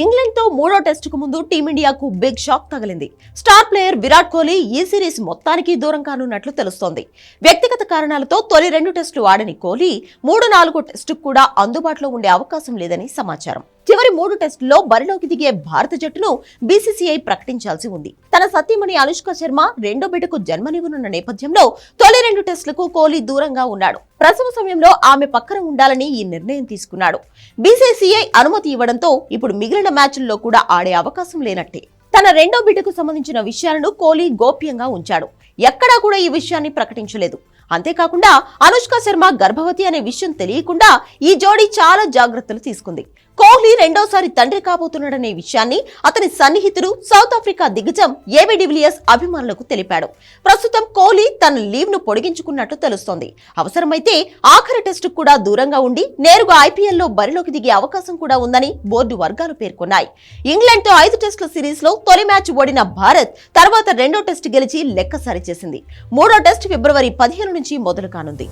ఇంగ్లాండ్తో మూడో టెస్టుకు ముందు టీమిండియాకు బిగ్ షాక్ తగిలింది. స్టార్ ప్లేయర్ విరాట్ కోహ్లీ ఈ సిరీస్ మొత్తానికి దూరం కానున్నట్లు తెలుస్తోంది. వ్యక్తిగత కారణాలతో తొలి రెండు టెస్టులు ఆడని కోహ్లీ మూడు నాలుగు టెస్టుకు కూడా అందుబాటులో ఉండే అవకాశం లేదని సమాచారం. చివరి మూడు టెస్టుల్లో బరిలోకి దిగే భారత జట్టును బీసీసీఐ ప్రకటించాల్సి ఉంది. తన సతీమణి అనుష్క శర్మ రెండో బిడ్డకు జన్మనివ్వనున్న నేపథ్యంలో తొలి రెండు టెస్టులకు కోహ్లీ దూరంగా ఉన్నాడు. ప్రసవ సమయంలో ఆమె పక్కన ఉండాలని ఈ నిర్ణయం తీసుకున్నాడు. బీసీసీఐ అనుమతి ఇవ్వడంతో ఇప్పుడు మిగిలిన మ్యాచ్ల్లో కూడా ఆడే అవకాశం లేనట్టే. తన రెండో బిడ్డకు సంబంధించిన విషయాలను కోహ్లీ గోప్యంగా ఉంచాడు. ఎక్కడా కూడా ఈ విషయాన్ని ప్రకటించలేదు. అంతేకాకుండా అనుష్క శర్మ గర్భవతి అనే విషయం తెలియకుండా ఈ జోడీ చాలా జాగ్రత్తలు తీసుకుంది. కోహ్లీ రెండోసారి తండ్రి కాబోతున్నాడనే విషయాన్ని అతని సన్నిహితుడు సౌత్ ఆఫ్రికా దిగ్గజం ఏబి డివిలియర్స్ అభిమానులకు తెలిపాడు. ప్రస్తుతం కోహ్లీ తన లీవ్ను పొడిగించుకున్నట్టు తెలుస్తోంది. అవసరమైతే ఆఖరి టెస్టు కూడా దూరంగా ఉండి నేరుగా ఐపీఎల్లో బరిలోకి దిగే అవకాశం కూడా ఉందని బోర్డు వర్గాలు పేర్కొన్నాయి. ఇంగ్లాండ్తో ఐదు టెస్టుల సిరీస్లో తొలి మ్యాచ్ ఓడిన భారత్ తర్వాత రెండో టెస్టు గెలిచి లెక్క సరిచేసింది మూడో టెస్ట్ ఫిబ్రవరి పదిహేను నుంచి మొదలు కానుంది.